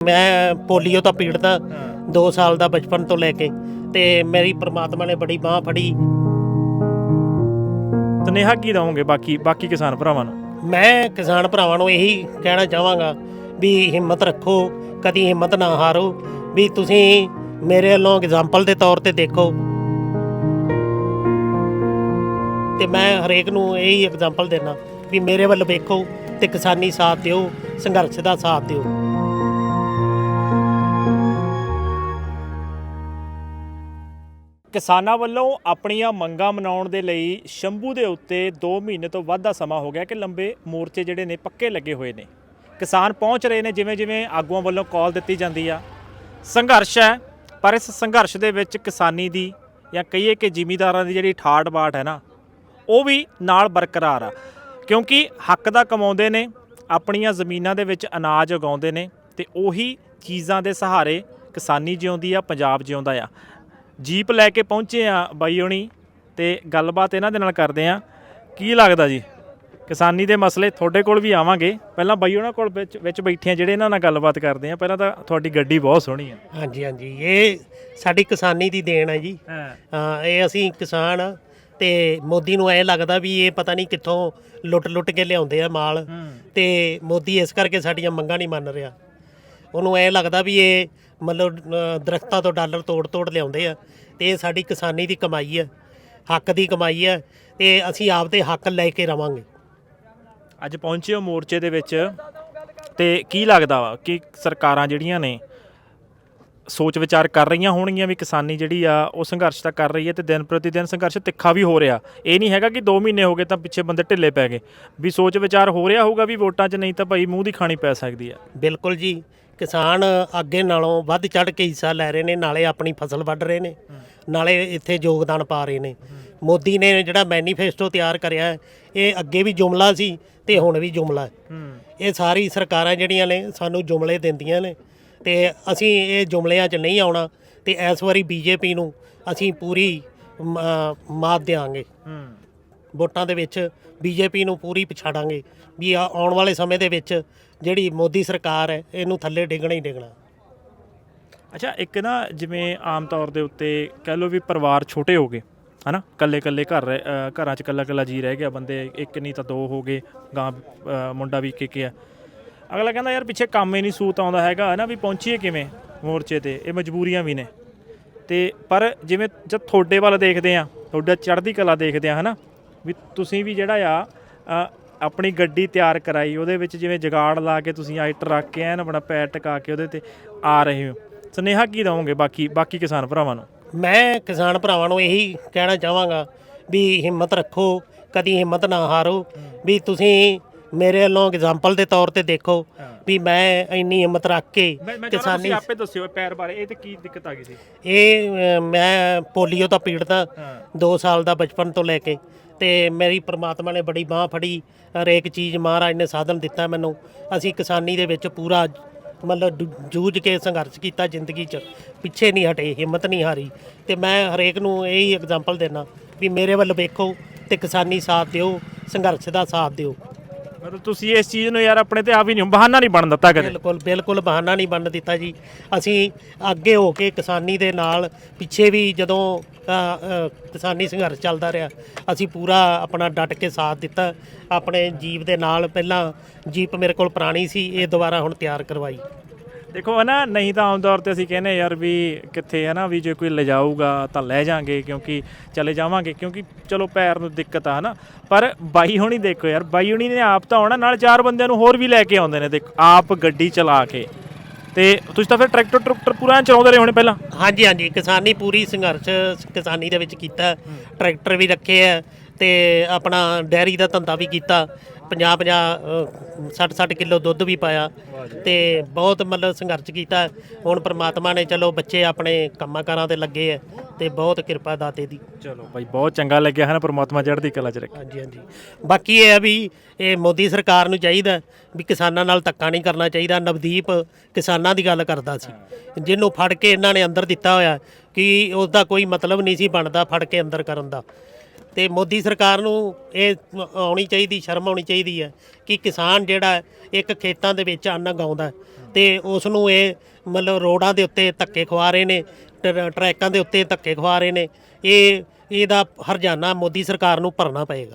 ਮੈਂ ਪੋਲੀਓ ਤੋਂ ਪੀੜਤ 2 ਸਾਲ ਦਾ ਬਚਪਨ ਤੋਂ ਲੈ ਕੇ ਤੇ ਮੇਰੀ ਪ੍ਰਮਾਤਮਾ ਨੇ ਬੜੀ ਬਾਹ ਫੜੀ। ਸੁਨੇਹਾ ਕੀ ਦਵੋਗੇ ਬਾਕੀ ਬਾਕੀ ਕਿਸਾਨ ਭਰਾਵਾਂ ਨੂੰ? ਮੈਂ ਕਿਸਾਨ ਭਰਾਵਾਂ ਨੂੰ ਇਹੀ ਕਹਿਣਾ ਚਾਹਾਂਗਾ ਵੀ ਹਿੰਮਤ ਰੱਖੋ ਕਦੀ ਹਿੰਮਤ ਨਾ ਹਾਰੋ ਵੀ ਤੁਸੀਂ ਮੇਰੇ ਵੱਲੋਂ ਐਗਜ਼ਾਮਪਲ ਦੇ ਤੌਰ ਤੇ ਦੇਖੋ। ਤੇ ਮੈਂ ਹਰੇਕ ਨੂੰ ਇਹੀ ਐਗਜ਼ਾਮਪਲ ਦੇਣਾ ਵੀ ਮੇਰੇ ਵੱਲ ਵੇਖੋ ਤੇ ਕਿਸਾਨੀ ਸਾਥ ਦਿਓ ਸੰਘਰਸ਼ ਦਾ ਸਾਥ ਦਿਓ। ਕਿਸਾਨਾਂ ਵੱਲੋਂ ਆਪਣੀਆਂ ਮੰਗਾਂ ਮਨਾਉਣ ਦੇ ਲਈ ਸ਼ੰਭੂ ਦੇ ਉੱਤੇ 2 ਮਹੀਨੇ ਤੋਂ ਵੱਧ ਦਾ ਸਮਾਂ ਹੋ ਗਿਆ ਕਿ ਲੰਬੇ ਮੋਰਚੇ ਜਿਹੜੇ ਨੇ ਪੱਕੇ ਲੱਗੇ ਹੋਏ ਨੇ। ਕਿਸਾਨ ਪਹੁੰਚ ਰਹੇ ਨੇ ਜਿਵੇਂ ਜਿਵੇਂ ਆਗੂਆਂ ਵੱਲੋਂ ਕਾਲ ਦਿੱਤੀ ਜਾਂਦੀ ਆ। ਸੰਘਰਸ਼ ਹੈ, ਪਰ ਇਸ ਸੰਘਰਸ਼ ਦੇ ਵਿੱਚ ਕਿਸਾਨੀ ਦੀ ਜਾਂ ਕਹੀਏ ਕਿ ਜ਼ਿਮੀਦਾਰਾਂ ਦੀ ਜਿਹੜੀ ਠਾੜ ਬਾਟ ਹੈ ਨਾ, ਉਹ ਵੀ ਨਾਲ ਬਰਕਰਾਰ ਆ। ਕਿਉਂਕਿ ਹੱਕ ਦਾ ਕਮਾਉਂਦੇ ਨੇ, ਆਪਣੀਆਂ ਜ਼ਮੀਨਾਂ ਦੇ ਵਿੱਚ ਅਨਾਜ ਉਗਾਉਂਦੇ ਨੇ ਤੇ ਉਹੀ ਚੀਜ਼ਾਂ ਦੇ ਸਹਾਰੇ ਕਿਸਾਨੀ ਜਿਉਂਦੀ ਆ, ਪੰਜਾਬ ਜਿਉਂਦਾ ਆ। ਜੀਪ ਲੈ ਕੇ ਪਹੁੰਚੇ ਆ ਬਾਈ ਹੋਣੀ ਤੇ ਗੱਲਬਾਤ ਇਹਨਾਂ ਦੇ ਨਾਲ ਕਰਦੇ ਆ। ਕੀ ਲੱਗਦਾ ਜੀ? ਕਿਸਾਨੀ ਦੇ ਮਸਲੇ ਤੁਹਾਡੇ ਕੋਲ ਵੀ ਆਵਾਂਗੇ। ਪਹਿਲਾਂ ਬਾਈ ਉਹਨਾਂ ਕੋਲ ਵਿੱਚ ਵਿੱਚ ਬੈਠੇ ਆ ਜਿਹੜੇ ਇਹਨਾਂ ਨਾਲ ਗੱਲਬਾਤ ਕਰਦੇ ਆ। ਪਹਿਲਾਂ ਤਾਂ ਤੁਹਾਡੀ ਗੱਡੀ ਬਹੁਤ ਸੋਹਣੀ ਆ। ਹਾਂਜੀ ਹਾਂਜੀ। ਇਹ ਸਾਡੀ ਕਿਸਾਨੀ ਦੀ ਦੇਣ ਹੈ ਜੀ। ਹਾਂ। ਇਹ ਅਸੀਂ ਕਿਸਾਨ ਆ ਤੇ ਮੋਦੀ ਨੂੰ ਐ ਲੱਗਦਾ ਵੀ ਇਹ ਪਤਾ ਨਹੀਂ ਕਿੱਥੋਂ ਲੁੱਟ-ਲੁੱਟ ਕੇ ਲਿਆਉਂਦੇ ਆ ਮਾਲ। ਤੇ ਮੋਦੀ ਇਸ ਕਰਕੇ ਸਾਡੀਆਂ ਮੰਗਾਂ ਨਹੀਂ ਮੰਨ ਰਿਹਾ। ਉਹਨੂੰ ਐ ਲੱਗਦਾ ਵੀ ਇਹ ਮਤਲਬ ਅ, ਦਰਖਤਾਂ ਤੋਂ ਡਾਲਰ ਤੋੜ-ਤੋੜ ਲਿਆਉਂਦੇ ਆ ਤੇ ਇਹ ਸਾਡੀ ਕਿਸਾਨੀ ਦੀ ਕਮਾਈ ਆ ਹੱਕ ਦੀ ਕਮਾਈ ਆ ਤੇ ਅਸੀਂ ਆਪਦੇ ਹੱਕ ਲੈ ਕੇ ਰਵਾਂਗੇ। ਅੱਜ ਪਹੁੰਚੇ ਹੋ ਮੋਰਚੇ ਦੇ ਵਿੱਚ ਤੇ ਕੀ ਲੱਗਦਾ ਵਾ ਕਿ ਸਰਕਾਰਾਂ ਜਿਹੜੀਆਂ ਨੇ ਸੋਚ ਵਿਚਾਰ ਕਰ ਰਹੀਆਂ ਹੋਣਗੀਆਂ ਵੀ ਕਿਸਾਨੀ ਜਿਹੜੀ ਆ ਉਹ ਸੰਘਰਸ਼ ਤਾਂ ਕਰ ਰਹੀ ਹੈ ਤੇ ਦਿਨ ਪ੍ਰਤੀ ਦਿਨ ਸੰਘਰਸ਼ ਤਿੱਖਾ ਵੀ ਹੋ ਰਿਹਾ। ਇਹ ਨਹੀਂ ਹੈਗਾ ਕਿ 2 ਮਹੀਨੇ ਹੋ ਗਏ ਤਾਂ ਪਿੱਛੇ ਬੰਦੇ ਢਿੱਲੇ ਪੈ ਗਏ। ਵੀ ਸੋਚ ਵਿਚਾਰ ਹੋ ਰਿਹਾ ਹੋਊਗਾ ਵੀ ਵੋਟਾਂ 'ਚ ਨਹੀਂ ਤਾਂ ਭਾਈ ਮੂੰਹ ਦੀ ਖਾਣੀ ਪੈ ਸਕਦੀ ਆ। ਬਿਲਕੁਲ ਜੀ। ਕਿਸਾਨ ਅੱਗੇ ਨਾਲੋਂ ਵੱਧ ਚੜ ਕੇ ਹਿੱਸਾ ਲੈ ਰਹੇ ਨੇ ਨਾਲੇ ਆਪਣੀ ਫਸਲ ਵੱਢ ਰਹੇ ਨੇ ਨਾਲੇ ਇੱਥੇ ਯੋਗਦਾਨ ਪਾ ਰਹੇ ਨੇ। ਮੋਦੀ ਨੇ ਜਿਹੜਾ ਮੈਨੀਫੈਸਟੋ ਤਿਆਰ ਕਰਿਆ ਇਹ ਅੱਗੇ ਵੀ ਜੁਮਲਾ ਸੀ ਤੇ ਹੁਣ ਵੀ ਜੁਮਲਾ ਹੈ। ਇਹ ਸਾਰੀ ਸਰਕਾਰਾਂ ਜਿਹੜੀਆਂ ਨੇ ਸਾਨੂੰ ਜੁਮਲੇ ਦਿੰਦੀਆਂ ਨੇ ਤੇ ਅਸੀਂ ਇਹ ਜੁਮਲਿਆਂ 'ਚ ਨਹੀਂ ਆਉਣਾ ਤੇ ਇਸ ਵਾਰੀ ਬੀਜੇਪੀ ਨੂੰ ਅਸੀਂ ਪੂਰੀ ਮਾਤ ਦੇਵਾਂਗੇ ਵੋਟਾਂ ਦੇ ਵਿੱਚ ਬੀਜੇਪੀ ਨੂੰ ਪੂਰੀ ਪਛਾੜਾਂਗੇ ਵੀ ਆ- ਆਉਣ ਵਾਲੇ ਸਮੇਂ ਦੇ ਵਿੱਚ ਜਿਹੜੀ ਮੋਦੀ ਸਰਕਾਰ ਹੈ, ਇਹਨੂੰ ਥੱਲੇ ਡਿੱਗਣਾ ਹੀ ਡਿੱਗਣਾ। ਅੱਛਾ, ਇੱਕ ਨਾ ਜਿਵੇਂ ਆਮ ਤੌਰ ਦੇ ਉੱਤੇ ਕਹਿ ਲਓ ਵੀ ਪਰਿਵਾਰ ਛੋਟੇ ਹੋ ਗਏ, ਹਨਾ? ਕੱਲੇ ਕੱਲੇ ਘਰ ਰਹਿ- ਘਰਾਂ 'ਚ ਕੱਲਾ ਕੱਲਾ ਜੀ ਰਹਿ ਗਿਆ ਬੰਦੇ, ਇੱਕ ਨਹੀਂ ਤਾਂ ਦੋ ਹੋ ਗਏ, ਗਾਂ ਮੁੰਡਾ ਵੀ ਇੱਕ ਆ। ਅਗਲਾ ਕਹਿੰਦਾ, ਯਾਰ, ਪਿੱਛੇ ਕੰਮ ਹੀ ਨਹੀਂ ਸੂਤ ਆਉਂਦਾ ਹੈਗਾ, ਹਨਾ? ਵੀ ਪਹੁੰਚੀਏ ਕਿਵੇਂ ਮੋਰਚੇ ਤੇ? ਇਹ ਮਜਬੂਰੀਆਂ ਵੀ ਨੇ। ਤੇ ਪਰ ਜਿਵੇਂ ਜਦ ਤੁਹਾਡੇ ਵੱਲ ਦੇਖਦੇ ਆ, ਤੁਹਾਡਾ ਚੜ੍ਹਦੀ ਕਲਾ ਦੇਖਦੇ ਆ, ਹਨਾ? ਵੀ ਤੁਸੀਂ ਵੀ ਜਿਹੜਾ ਆ ਅ, ਆਪਣੀ ਗੱਡੀ ਤਿਆਰ ਕਰਾਈ ਉਹਦੇ ਵਿੱਚ ਜਿਵੇਂ ਜਗਾੜ ਲਾ ਕੇ ਤੁਸੀਂ ਆਈਟ ਰੱਖ ਕੇ ਐਨ ਆਪਣਾ ਪੈਰ ਟਿਕਾ ਕੇ ਉਹਦੇ ਤੇ ਆ ਰਹੇ ਹੋ। ਸੁਨੇਹਾ ਕੀ ਦਵੋਗੇ ਬਾਕੀ ਬਾਕੀ ਕਿਸਾਨ ਭਰਾਵਾਂ ਨੂੰ? ਮੈਂ ਕਿਸਾਨ ਭਰਾਵਾਂ ਨੂੰ ਇਹੀ ਕਹਿਣਾ ਚਾਹਾਂਗਾ ਵੀ ਹਿੰਮਤ ਰੱਖੋ ਕਦੀ ਹਿੰਮਤ ਨਾ ਹਾਰੋ ਵੀ ਤੁਸੀਂ ਮੇਰੇ ਵੱਲੋਂ ਐਗਜ਼ਾਮਪਲ ਦੇ ਤੌਰ ਤੇ ਦੇਖੋ ਵੀ ਮੈਂ ਇੰਨੀ ਹਿੰਮਤ ਰੱਖ ਕੇ ਕਿਸਾਨੀ ਆਪੇ ਦੱਸਿਓ ਪੈਰ ਬਾਰੇ ਇਹ ਤੇ ਕੀ ਦਿੱਕਤ ਆ ਗਈ ਸੀ? ਇਹ ਅ, ਮੈਂ ਪੋਲੀਓ ਤੋਂ ਪੀੜਤ ਹਾਂ 2 ਸਾਲ ਦਾ ਬਚਪਨ ਤੋਂ ਲੈ ਕੇ। ਤੇ ਮੇਰੀ ਪ੍ਰਮਾਤਮਾ ਨੇ ਬੜੀ ਬਾਹ ਫੜੀ ਹਰੇਕ ਚੀਜ਼ ਮਹਾਰਾਜ ਨੇ ਸਾਧਨ ਦਿੱਤਾ ਮੈਨੂੰ। ਅਸੀਂ ਕਿਸਾਨੀ ਦੇ ਵਿੱਚ ਪੂਰਾ ਮਤਲਬ ਡੂ- ਜੂਝ ਕੇ ਸੰਘਰਸ਼ ਕੀਤਾ ਜ਼ਿੰਦਗੀ 'ਚ। ਪਿੱਛੇ ਨਹੀਂ ਹਟੇ ਹਿੰਮਤ ਨਹੀਂ ਹਾਰੀ। ਤੇ ਮੈਂ ਹਰੇਕ ਨੂੰ ਇਹੀ ਐਗਜ਼ਾਮਪਲ ਦੇਣਾ ਵੀ ਮੇਰੇ ਵੱਲ ਵੇਖੋ ਤੇ ਕਿਸਾਨੀ ਸਾਥ ਦਿਓ ਸੰਘਰਸ਼ ਦਾ ਸਾਥ ਦਿਓ। ਮਤਲਬ ਤੁਸੀਂ ਇਸ ਚੀਜ਼ ਨੂੰ ਯਾਰ ਆਪਣੇ ਤੇ ਆਪ ਹੀ ਨਹੀਂ ਬਹਾਨਾ ਨਹੀਂ ਬਣ ਦਿੱਤਾ ਕਦੇ। ਬਿਲਕੁਲ ਬਿਲਕੁਲ ਬਹਾਨਾ ਨਹੀਂ ਬਣ ਦਿੱਤਾ ਜੀ। ਅਸੀਂ ਅੱਗੇ ਹੋ ਕੇ ਕਿਸਾਨੀ ਦੇ ਨਾਲ ਪਿੱਛੇ ਵੀ ਜਦੋਂ ਕਿਸਾਨੀ ਸੰਘਰਸ਼ ਚੱਲਦਾ ਰਿਹਾ, ਅਸੀਂ ਪੂਰਾ ਆਪਣਾ ਡਟ ਕੇ ਸਾਥ ਦਿੱਤਾ। ਆਪਣੇ ਜੀਪ ਦੇ ਨਾਲ ਪਹਿਲਾਂ ਜੀਪ ਮੇਰੇ ਕੋਲ ਪੁਰਾਣੀ ਸੀ, ਇਹ ਦੁਬਾਰਾ ਹੁਣ ਤਿਆਰ ਕਰਵਾਈ। ਦੇਖੋ ਹਨਾ ਨਹੀਂ ਤਾਂ ਆਮ ਤੌਰ ਤੇ ਅਸੀਂ ਕਹਿੰਦੇ ਯਾਰ ਵੀ ਕਿੱਥੇ ਹੈ ਨਾ ਵੀ ਜੇ ਕੋਈ ਲਿਜਾਊਗਾ ਤਾਂ ਲੈ ਜਾਾਂਗੇ ਕਿਉਂਕਿ ਚਲੇ ਜਾਵਾਂਗੇ ਕਿਉਂਕਿ ਚਲੋ ਪੈਰ ਨੂੰ ਦਿੱਕਤ ਆ ਹਨਾ। ਪਰ ਬਾਈ ਹੁਣੀ ਦੇਖੋ ਯਾਰ ਬਾਈ ਹੁਣੀ ਨੇ ਆਪ ਤਾਂ ਆਉਣਾ ਨਾਲ ਚਾਰ ਬੰਦਿਆਂ ਨੂੰ ਹੋਰ ਵੀ ਲੈ ਕੇ ਆਉਂਦੇ ਨੇ ਦੇਖੋ ਆਪ ਗੱਡੀ ਚਲਾ ਕੇ। ਤੇ ਤੁਸੀਂ ਤਾਂ ਫਿਰ ਟਰੈਕਟਰ ਟਰੈਕਟਰ ਪੂਰਾ ਚਲਾਉਂਦੇ ਰਹੇ ਹੋਣੇ ਪਹਿਲਾਂ? ਹਾਂਜੀ ਹਾਂਜੀ ਕਿਸਾਨੀ ਪੂਰੀ ਸੰਘਰਸ਼ ਕਿਸਾਨੀ ਦੇ ਵਿੱਚ ਕੀਤਾ ਟਰੈਕਟਰ ਵੀ ਰੱਖੇ ਆ ਤੇ ਆਪਣਾ ਡੈਰੀ ਦਾ ਧੰਦਾ ਵੀ ਕੀਤਾ। 50 50 60 60 ਕਿਲੋ ਦੁੱਧ ਵੀ ਪਾਇਆ ਤੇ ਬਹੁਤ ਮਤਲਬ ਸੰਘਰਸ਼ ਕੀਤਾ। ਹੁਣ ਪ੍ਰਮਾਤਮਾ ਨੇ ਚਲੋ ਬੱਚੇ ਆਪਣੇ ਕੰਮਾਂ ਕਾਰਾਂ ਤੇ ਲੱਗੇ ਆ ਤੇ ਬਹੁਤ ਕਿਰਪਾ ਦਾਤੇ ਦੀ। ਚਲੋ ਬਾਈ ਬਹੁਤ ਚੰਗਾ ਲੱਗਿਆ ਹੈ ਨਾ ਪ੍ਰਮਾਤਮਾ ਚੜ੍ਹਦੀ ਕਲਾ ਚ ਰੱਖੇ। ਹਾਂਜੀ ਹਾਂਜੀ। ਬਾਕੀ ਇਹ ਹੈ ਵੀ ਇਹ ਮੋਦੀ ਸਰਕਾਰ ਨੂੰ ਚਾਹੀਦਾ ਵੀ ਕਿਸਾਨਾਂ ਨਾਲ ਧੱਕਾ ਨਹੀਂ ਕਰਨਾ ਚਾਹੀਦਾ। ਨਵਦੀਪ ਕਿਸਾਨਾਂ ਦੀ ਗੱਲ ਕਰਦਾ ਸੀ। ਜਿਹਨੂੰ ਫੜ ਕੇ ਇਹਨਾਂ ਨੇ ਅੰਦਰ ਦਿੱਤਾ ਹੋਇਆ ਕਿ ਉਸ ਦਾ ਕੋਈ ਮਤਲਬ ਨਹੀਂ ਸੀ ਬਣਦਾ ਫੜ ਕੇ ਅੰਦਰ ਕਰਨ ਦਾ। ਤੇ ਮੋਦੀ ਸਰਕਾਰ ਨੂੰ ਇਹ ਆਉਣੀ ਚਾਹੀਦੀ, ਸ਼ਰਮ ਆਉਣੀ ਚਾਹੀਦੀ ਹੈ ਕਿ ਕਿਸਾਨ ਜਿਹੜਾ ਇੱਕ ਖੇਤਾਂ ਦੇ ਵਿੱਚ ਅੰਨ ਗਾਉਂਦਾ ਹੈ ਤੇ ਉਸ ਨੂੰ ਇਹ ਮਤਲਬ ਰੋਡਾਂ ਦੇ ਉੱਤੇ ਧੱਕੇ ਖਵਾ ਰਹੇ ਨੇ, ਟਰ- ਟਰੈਕਾਂ ਦੇ ਉੱਤੇ ਧੱਕੇ ਖਵਾ ਰਹੇ ਨੇ, ਇਹ, ਇਹਦਾ ਹਰਜਾਨਾ ਮੋਦੀ ਸਰਕਾਰ ਨੂੰ ਭਰਨਾ ਪਏਗਾ।